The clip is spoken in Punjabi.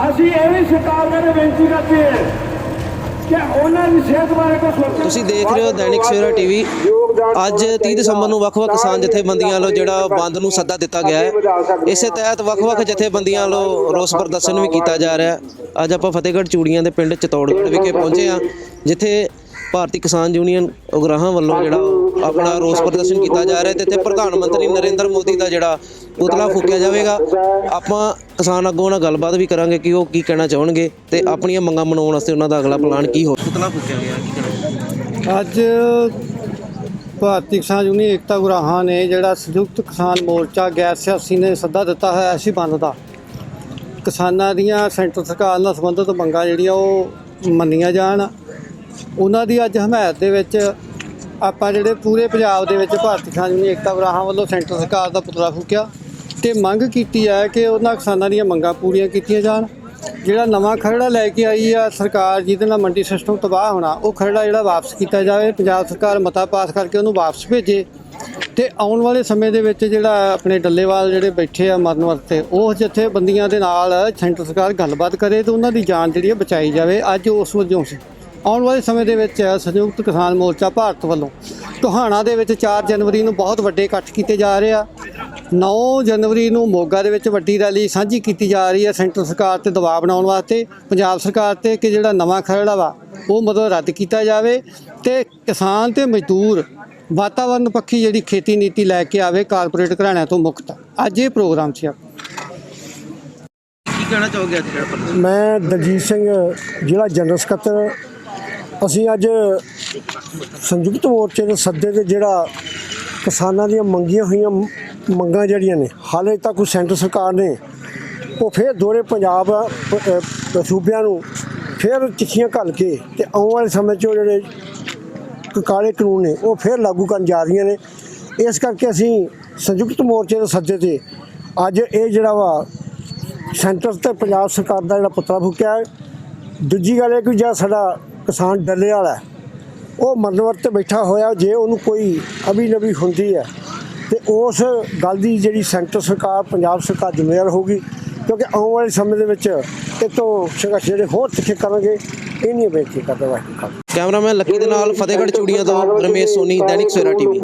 ਅਸੀਂ ਇਹ ਵੀ ਸਰਕਾਰ ਨੂੰ ਬੇਨਤੀ ਕਰਦੇ ਹਾਂ ਕਿ ਉਹਨਾਂ ਦੀ ਸਿਹਤ ਬਾਰੇ ਕੁਝ ਸੋਚੋ ਤੁਸੀਂ ਦੇਖ ਰਹੇ ਹੋ ਦੈਨਿਕ ਸਵੇਰਾ ਟੀਵੀ। ਅੱਜ 30 ਦਸੰਬਰ ਨੂੰ ਵੱਖ-ਵੱਖ ਕਿਸਾਨ ਜਥੇਬੰਦੀਆਂ ਵੱਲੋਂ ਜਿਹੜਾ ਬੰਦ ਨੂੰ ਸੱਦਾ ਦਿੱਤਾ ਗਿਆ ਹੈ ਇਸੇ ਤਹਿਤ ਵੱਖ-ਵੱਖ ਜਥੇਬੰਦੀਆਂ ਵੱਲੋਂ ਰੋਸ ਪ੍ਰਦਰਸ਼ਨ ਵੀ ਕੀਤਾ ਜਾ ਰਿਹਾ ਹੈ। ਅੱਜ ਆਪਾਂ ਫਤਿਹਗੜ੍ਹ ਚੂੜੀਆਂ ਦੇ ਪਿੰਡ ਚਤੌੜਗੜ੍ਹ ਵਿਖੇ ਪਹੁੰਚੇ ਹਾਂ ਜਿੱਥੇ ਭਾਰਤੀ ਕਿਸਾਨ ਯੂਨੀਅਨ ਉਗਰਾਹਾਂ ਵੱਲੋਂ ਜਿਹੜਾ ਆਪਣਾ ਰੋਸ ਪ੍ਰਦਰਸ਼ਨ ਕੀਤਾ ਜਾ ਰਿਹਾ ਤੇ ਇੱਥੇ ਪ੍ਰਧਾਨ ਮੰਤਰੀ ਨਰਿੰਦਰ ਮੋਦੀ ਦਾ ਜਿਹੜਾ ਪੁਤਲਾ ਫੂਕਿਆ ਜਾਵੇਗਾ। ਆਪਾਂ ਕਿਸਾਨ ਆਗੂਆਂ ਨਾਲ ਗੱਲਬਾਤ ਵੀ ਕਰਾਂਗੇ ਕਿ ਉਹ ਕੀ ਕਹਿਣਾ ਚਾਹਣਗੇ ਤੇ ਆਪਣੀਆਂ ਮੰਗਾਂ ਮਨਾਉਣ ਵਾਸਤੇ ਉਹਨਾਂ ਦਾ ਅਗਲਾ ਪਲਾਨ ਕੀ ਹੋ ਪੁਤਲਾ ਫੂਕਿਆ ਗਿਆ ਕੀ ਕਹਿਣਾ ਅੱਜ ਭਾਰਤੀ ਕਿਸਾਨ ਯੂਨੀਅਨ ਏਕਤਾ ਗੁਰਾਹਾਂ ਨੇ ਜਿਹੜਾ ਸੰਯੁਕਤ ਕਿਸਾਨ ਮੋਰਚਾ ਗੈਰ ਸਿਆਸੀ ਨੇ ਸੱਦਾ ਦਿੱਤਾ ਹੈ ਅਸੀਂ ਬੰਦ ਦਾ। ਕਿਸਾਨਾਂ ਦੀਆਂ ਸੈਂਟਰ ਸਰਕਾਰ ਨਾਲ ਸੰਬੰਧਿਤ ਮੰਗਾਂ ਜਿਹੜੀਆਂ ਉਹ ਮੰਨੀਆਂ ਜਾਣ। ਉਹਨਾਂ ਦੀ ਅੱਜ ਹਮਾਇਤ ਦੇ ਵਿੱਚ ਆਪਾਂ ਜਿਹੜੇ ਪੂਰੇ ਪੰਜਾਬ ਦੇ ਵਿੱਚ ਭਾਰਤੀ ਕਿਸਾਨ ਯੂਨੀਅਨ ਏਕਤਾ ਵਿਰਾਹਾਂ ਵੱਲੋਂ ਸੈਂਟਰ ਸਰਕਾਰ ਦਾ ਪੁਤਲਾ ਫੂਕਿਆ ਤੇ ਮੰਗ ਕੀਤੀ ਹੈ ਕਿ ਉਹਨਾਂ ਕਿਸਾਨਾਂ ਦੀਆਂ ਮੰਗਾਂ ਪੂਰੀਆਂ ਕੀਤੀਆਂ ਜਾਣ। ਜਿਹੜਾ ਨਵਾਂ ਖਰੜਾ ਲੈ ਕੇ ਆਈ ਆ ਸਰਕਾਰ, ਜਿਹਦੇ ਨਾਲ ਮੰਡੀ ਸਿਸਟਮ ਤਬਾਹ ਹੋਣਾ, ਉਹ ਖਰੜਾ ਜਿਹੜਾ ਵਾਪਸ ਕੀਤਾ ਜਾਵੇ, ਪੰਜਾਬ ਸਰਕਾਰ ਮਤਾ ਪਾਸ ਕਰਕੇ ਉਹਨੂੰ ਵਾਪਸ ਭੇਜੇ ਤੇ ਆਉਣ ਵਾਲੇ ਸਮੇਂ ਦੇ ਵਿੱਚ ਜਿਹੜਾ ਆਪਣੇ ਡੱਲੇਵਾਲ ਜਿਹੜੇ ਬੈਠੇ ਆ ਮਰਨ ਵਰਤੇ ਉਹ ਜਥੇਬੰਦੀਆਂ ਦੇ ਨਾਲ ਸੈਂਟਰ ਸਰਕਾਰ ਗੱਲਬਾਤ ਕਰੇ ਤੇ ਉਹਨਾਂ ਦੀ ਜਾਨ ਜਿਹੜੀ ਹੈ ਬਚਾਈ ਜਾਵੇ। ਅੱਜ ਉਸ ਵਜੋਂ ਸੀ ਆਉਣ ਵਾਲੇ ਸਮੇਂ ਦੇ ਵਿੱਚ ਸੰਯੁਕਤ ਕਿਸਾਨ ਮੋਰਚਾ ਭਾਰਤ ਵੱਲੋਂ ਟੋਹਾਣਾ ਦੇ ਵਿੱਚ 4 ਜਨਵਰੀ ਨੂੰ ਬਹੁਤ ਵੱਡੇ ਇਕੱਠ ਕੀਤੇ ਜਾ ਰਹੇ ਆ। 9 ਜਨਵਰੀ ਨੂੰ ਮੋਗਾ ਦੇ ਵਿੱਚ ਵੱਡੀ ਰੈਲੀ ਸਾਂਝੀ ਕੀਤੀ ਜਾ ਰਹੀ ਹੈ ਸੈਂਟਰ ਸਰਕਾਰ ਤੇ ਦਬਾਅ ਬਣਾਉਣ ਵਾਸਤੇ। ਪੰਜਾਬ ਸਰਕਾਰ ਤੇ ਕਿ ਜਿਹੜਾ ਨਵਾਂ ਖਰੜਾ ਵਾ ਉਹ ਮਤਲਬ ਰੱਦ ਕੀਤਾ ਜਾਵੇ ਤੇ ਕਿਸਾਨ ਤੇ ਮਜ਼ਦੂਰ ਵਾਤਾਵਰਣ ਪੱਖੀ ਜਿਹੜੀ ਖੇਤੀ ਨੀਤੀ ਲੈ ਕੇ ਆਵੇ ਕਾਰਪੋਰੇਟ ਘਰਾਣਿਆਂ ਤੋਂ ਮੁਕਤ। ਅੱਜ ਇਹ ਪ੍ਰੋਗਰਾਮ ਸੀ ਕੀ ਕਹਿਣਾ ਚਾਹੋਗੇ ਅੱਜ ਮੈਂ ਦਲਜੀਤ ਸਿੰਘ ਜ਼ਿਲ੍ਹਾ ਜਨਰਲ ਸਕੱਤਰ ਅਸੀਂ ਅੱਜ ਸੰਯੁਕਤ ਮੋਰਚੇ ਦੇ ਸੱਦੇ ਤੇ ਜਿਹੜਾ ਕਿਸਾਨਾਂ ਦੀਆਂ ਮੰਗੀਆਂ ਹੋਈਆਂ ਮੰਗਾਂ ਜਿਹੜੀਆਂ ਨੇ, ਹਾਲੇ ਤੱਕ ਕੋਈ ਸੈਂਟਰ ਸਰਕਾਰ ਨੇ ਉਹ ਫਿਰ ਦੋਰੇ ਪੰਜਾਬ ਸੂਬਿਆਂ ਨੂੰ ਫਿਰ ਚਿੱਠੀਆਂ ਘੱਲ ਕੇ ਤੇ ਆਉਣ ਵਾਲੇ ਸਮੇਂ 'ਚ ਉਹ ਜਿਹੜੇ ਕਾਲੇ ਕਾਨੂੰਨ ਨੇ, ਉਹ ਫਿਰ ਲਾਗੂ ਕਰਨ ਜਾ ਰਹੀਆਂ ਨੇ। ਇਸ ਕਰਕੇ ਅਸੀਂ ਸੰਯੁਕਤ ਮੋਰਚੇ ਦੇ ਸੱਦੇ ਤੇ ਅੱਜ ਇਹ ਜਿਹੜਾ ਵਾ ਸੈਂਟਰ ਤੇ ਪੰਜਾਬ ਸਰਕਾਰ ਦਾ ਜਿਹੜਾ ਪੁਤਲਾ ਫੂਕਿਆ ਹੈ। ਦੂਜੀ ਗੱਲ ਇਹ ਕਿ ਜਿਹੜਾ ਸਾਡਾ ਕਿਸਾਨ ਡੱਲੇ ਵਾਲਾ ਹੈ, ਉਹ ਮਰਨਵਰ ਤੇ ਬੈਠਾ ਹੋਇਆ ਜੇ ਉਹਨੂੰ ਕੋਈ ਅਭੀ ਨਵੀ ਹੁੰਦੀ ਹੈ ਤੇ ਉਸ ਗੱਲ ਦੀ ਜਿਹੜੀ ਸੈਂਟਰ ਸਰਕਾਰ ਪੰਜਾਬ ਸਰਕਾਰ ਜ਼ਿੰਮੇਵਾਰ ਹੋਊਗੀ ਕਿਉਂਕਿ ਆਉਣ ਵਾਲੇ ਸਮੇਂ ਦੇ ਵਿੱਚ ਇਹ ਤੋਂ ਸੰਘਰਸ਼ ਜਿਹੜੇ ਹੋਰ ਤਿੱਖੇ ਕਰਨਗੇ ਇਹ ਨਹੀਂ ਬੇਨਤੀ ਕਰਦਾ ਵਾਹਿਗੁਰੂ ਕੈਮਰਾਮੈਨ ਲੱਕੀ ਦੇ ਨਾਲ ਫਤਿਹਗੜ੍ਹ ਚੂੜੀਆਂ ਤੋਂ ਰਮੇਸ਼ ਸੋਨੀ ਦੈਨਿਕ ਸਵੇਰਾ ਟੀਵੀ।